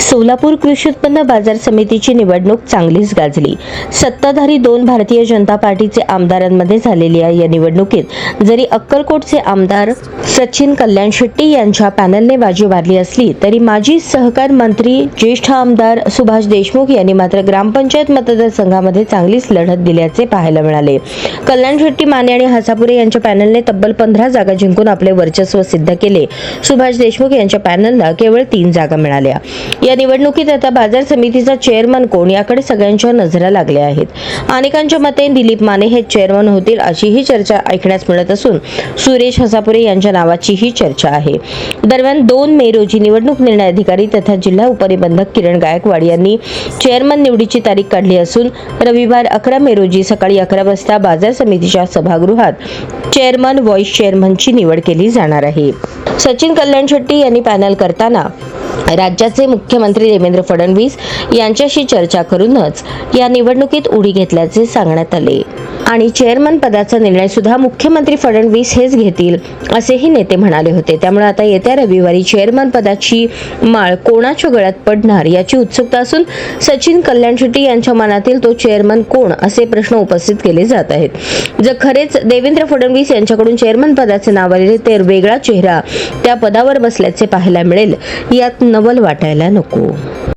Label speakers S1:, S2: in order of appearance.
S1: सोलापूर कृषी उत्पन्न बाजार समितीची निवडणूक चांगलीच गाजली. सत्ताधारी दोन भारतीय जनता पार्टीचे आमदारांमध्ये झालेल्या या निवडणुकीत. जरी अक्कलकोटचे आमदार सचिन कल्याण शेट्टी यांच्या पॅनलने बाजी मारली असली तरी माजी सहकार मंत्री ज्येष्ठ आमदार सुभाष देशमुख यांनी मात्र ग्रामपंचायत मतदारसंघामध्ये चांगलीच लढत दिल्याचे पाहायला मिळाले. कल्याण शेट्टी माने आणि हसापुरे यांच्या पॅनलने तब्बल पंधरा जागा जिंकून आपले वर्चस्व सिद्ध केले. सुभाष देशमुख यांच्या पॅनलला केवळ तीन जागा मिळाल्या. या निवडणुकीत आता बाजार समितीचा चेअरमन कोण याकडे सगळ्यांच्या नजरा लागल्या आहेत. अनेकांच्या मते दिलीप माने हे चेअरमन होतील अशीही चर्चा ऐकण्यास मिळत असून सुरेश हसापुरे यांच्या नावाचीही चर्चा आहे. दरम्यान दोन मे रोजी निवडणूक निर्णय अधिकारी तथा जिल्हा उपनिबंधक किरण गायकवाड यांनी चेअरमन निवडीची तारीख काढली असून रविवार अकरा मे रोजी सकाळी अकरा वाजता बाजार समितीच्या सभागृहात चेअरमन व्हॉइस चेअरमनची निवड केली जाणार आहे. सचिन कल्याण शेट्टी यांनी पॅनल करताना राज्याचे मुख्यमंत्री देवेंद्र फडणवीस यांच्याशी चर्चा करूनच या निवडणुकीत उडी घेतल्याचे सांगण्यात आले. आणि चेअरमन पदाचा निर्णय सुद्धा मुख्यमंत्री फडणवीस हेच घेतील असेही नेते म्हणाले होते. त्यामुळे आता येत्या रविवारी चेअरमन पदाची माळ कोणाच्या गळ्यात पडणार याची उत्सुकता असून सचिन कल्याण शेट्टी यांच्या मनातील तो चेअरमन कोण असे प्रश्न उपस्थित केले जात आहेत. जर खरेच देवेंद्र फडणवीस यांच्याकडून चेअरमन पदाचे नाव आलेले तर वेगळा चेहरा त्या पदावर बसल्याचे पाहायला मिळेल. यात नवल वाटायला नको.